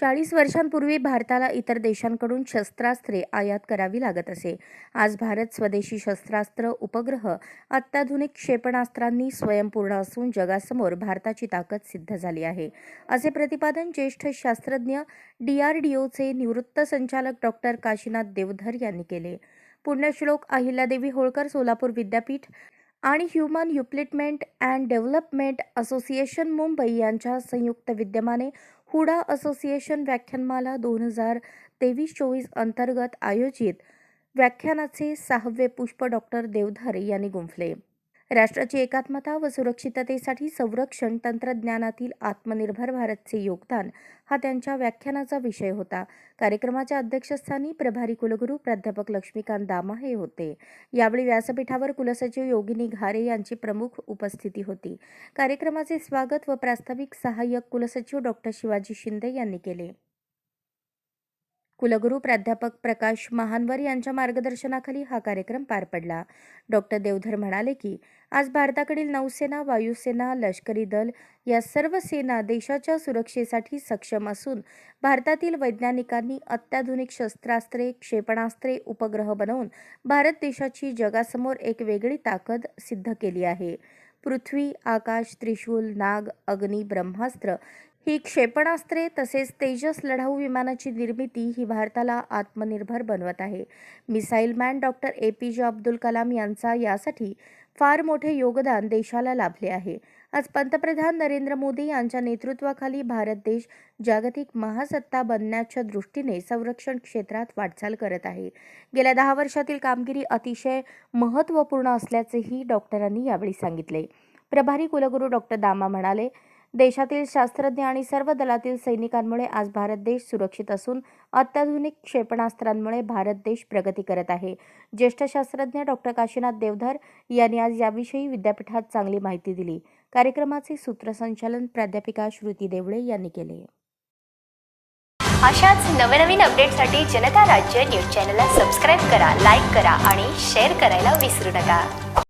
चाळीस वर्षांपूर्वी भारताला इतर देशांकडून शस्त्रास्त्रे आयात करावी लागत असे. आज भारत स्वदेशी शस्त्रास्त्र उपग्रह अत्याधुनिक क्षेपणास्त्रांनी स्वयंपूर्ण असून जगासमोर भारताची ताकद सिद्ध झाली आहे. असे प्रतिपादन ज्येष्ठ शास्त्रज्ञ डीआरडीओचे निवृत्त संचालक डॉक्टर काशीनाथ देवधर यांनी केले. पुण्यश्लोक अहिल्यादेवी होळकर सोलापूर विद्यापीठ आणि human upliftment and development association Mumbai यांच्या संयुक्त विद्यमाने हुडा असोसिएशन व्याख्यानमाला दोन हजार तेवीस चोवीस अंतर्गत आयोजित व्याख्यानाचे सहावे पुष्प डॉक्टर देवधारे यांनी गुंफले. राष्ट्राची एकात्मता व सुरक्षिततेसाठी संरक्षण तंत्रज्ञानातील आत्मनिर्भर भारतचे योगदान हा त्यांच्या व्याख्यानाचा विषय होता. कार्यक्रमाच्या अध्यक्षस्थानी प्रभारी कुलगुरू प्राध्यापक लक्ष्मीकांत दामा हे होते. यावेळी व्यासपीठावर कुलसचिव योगिनी घारे यांची प्रमुख उपस्थिती होती. कार्यक्रमाचे स्वागत व प्रास्ताविक सहाय्यक कुलसचिव डॉक्टर शिवाजी शिंदे यांनी केले. कुलगुरू प्राध्यापक प्रकाश महानवर यांच्या मार्गदर्शनाखाली हा कार्यक्रम पार पडला. डॉक्टर देवधर म्हणाले की आज भारताकडील नौसेना वायुसेना लष्करी दल या सर्व सेना देशाच्या सुरक्षेसाठी सक्षम असून भारतातील वैज्ञानिकांनी अत्याधुनिक शस्त्रास्त्रे क्षेपणास्त्रे उपग्रह बनवून भारत देशाची जगासमोर एक वेगळी ताकद सिद्ध केली आहे. पृथ्वी आकाश त्रिशूल नाग अग्नी ब्रह्मास्त्र ही क्षेपणास्त्रे तसेच तेजस लढाऊ विमानाची निर्मिती ही भारताला आत्मनिर्भर बनवत आहे. Missile man doctor A. P. J. Abdul Kalam यांचा यासाठी फार मोठे योगदान देशाला लाभले आहे. आज पंतप्रधान नरेंद्र मोदी यांच्या नेतृत्वाखाली भारत देश जागतिक महासत्ता बनण्याच्या दृष्टीने संरक्षण क्षेत्रात वाटचाल करत आहे. गेल्या दहा वर्षातील कामगिरी अतिशय महत्त्वपूर्ण असल्याचेही डॉक्टरांनी यावेळी सांगितले. प्रभारी कुलगुरू डॉक्टर दामा म्हणाले देशातील शास्त्रज्ञ आणि सर्व दलातील सैनिकांमुळे आज भारत देश सुरक्षित असून अत्याधुनिक क्षेपणास्त्रांमुळे भारत देश प्रगती करत आहे. ज्येष्ठ शास्त्रज्ञ डॉक्टर काशीनाथ देवधर यांनी आज याविषयी विद्यापीठात चांगली माहिती दिली. कार्यक्रमाचे सूत्रसंचालन प्राध्यापिका श्रुती देवळे यांनी केले. अशाच नवनवीन अपडेटसाठी जनता राज्य न्यूज चॅनलला सबस्क्राईब करा लाईक करा आणि शेअर करायला विसरू नका.